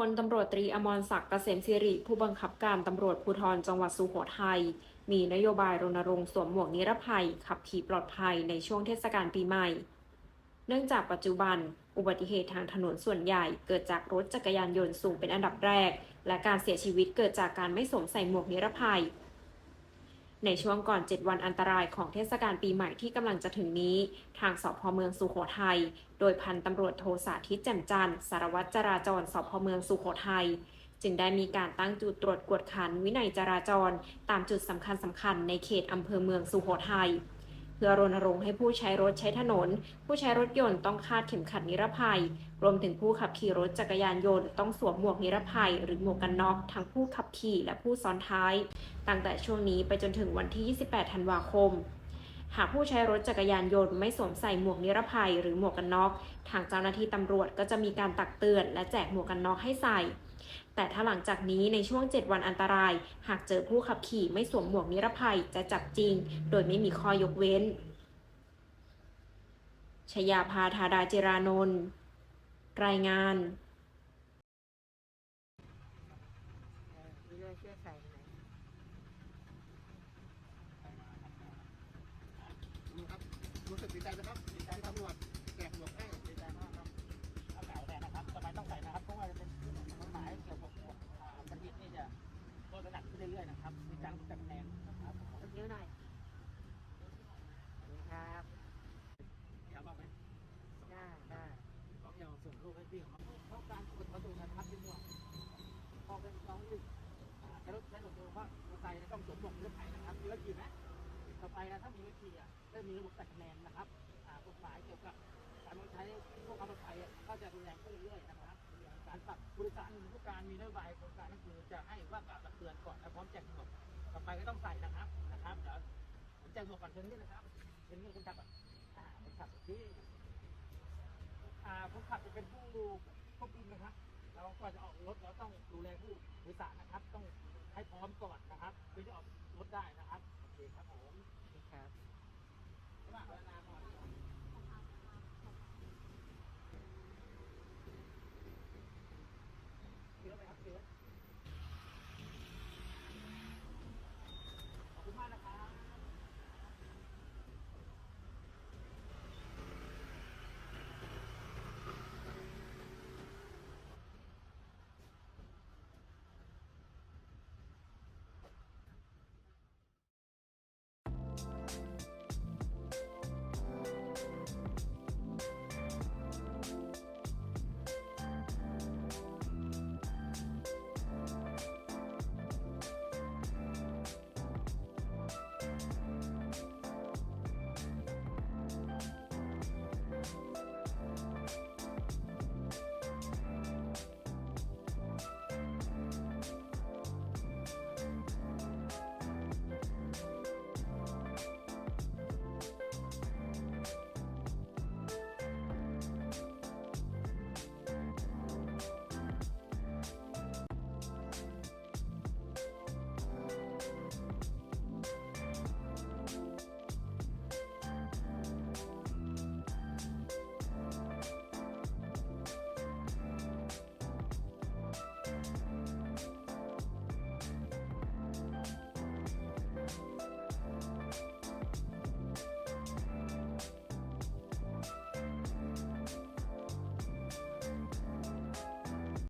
พลตำรวจตรีอมรศักดิ์เกษมสิริ ผู้บังคับการตำรวจภูธรจังหวัดสุโขทัยมีนโยบายรณรงค์สวมหมวกนิรภัย ขับขี่ปลอดภัยในช่วงเทศกาลปีใหม่ เนื่องจากปัจจุบัน อุบัติเหตุทางถนนส่วนใหญ่เกิดจากรถจักรยานยนต์สูงเป็นอันดับแรก และการเสียชีวิตเกิดจากการไม่สวมใส่หมวกนิรภัย ในช่วงก่อน 7 วันอันตรายของเทศกาลปีใหม่ที่กำลังจะถึงนี้ ทางสพเมืองสุโขทัย โดยพันตำรวจโทสาธิตแจ่มจันทร์สารวัตรจราจรสพเมืองสุโขทัยจึงได้มีการตั้งจุดตรวจกวดขันวินัยจราจร ตามจุดสำคัญสำคัญในเขตอำเภอเมืองสุโขทัย เพื่อรณรงค์ให้ผู้ใช้รถใช้ถนน ผู้ใช้รถยนต์ต้องคาดเข็มขัดนิรภัย รวมถึงผู้ขับขี่รถจักรยานยนต์ต้องสวมหมวกนิรภัย หรือหมวกกันน็อกทั้งผู้ขับขี่และผู้ซ้อนท้าย ตั้งแต่ช่วงนี้ไปจนถึงวันที่ 28 ธันวาคม หากผู้ใช้รถจักรยานยนต์ไม่สวมใส่หมวกนิรภัยหรือหมวกกันน็อก ทางเจ้าหน้าที่ตำรวจก็จะมีการตักเตือน และแจกหมวกกันน็อกให้ใส่ แต่ถ้าหลังจากนี้ในช่วง 7 วันอันตราย หากเจอผู้ขับขี่ไม่สวมหมวกนิรภัยจะจับจริง โดยไม่มีข้อยกเว้น ชยาพาธาดาเจรานนท์รายงาน เออมีเรื่องช่วยใส่หน่อย ดูครับรู้สึกดี ใจนะครับ ถ้ามีรถขี่อะก็มีระบบตัดคะแนนนะครับอ่ากฎหมายเกี่ยวกับการบังคับใช้พวกความปลอดภัยก็จะรุนแรงขึ้นเรื่อยๆนะครับการปรับบริการผู้การมีนโยบายโครงการก็คือจะให้ว่ากล่าวตักเตือนก่อนและพร้อมแจกหมวกต่อไปก็ต้องใส่นะครับนะครับเดี๋ยวผมแจกหมวกก่อนเชิญนี่นะครับเชิญนี่คนขับอะอ่าคนขับที่อ่าคนขับจะเป็นผู้ควบคุมนะครับเราก่อนจะออกรถเราต้องดูแลผู้โดยสารนะครับ ต้องให้พร้อมก่อนนะครับเพื่อจะออกรถได้นะครับโอเคครับผม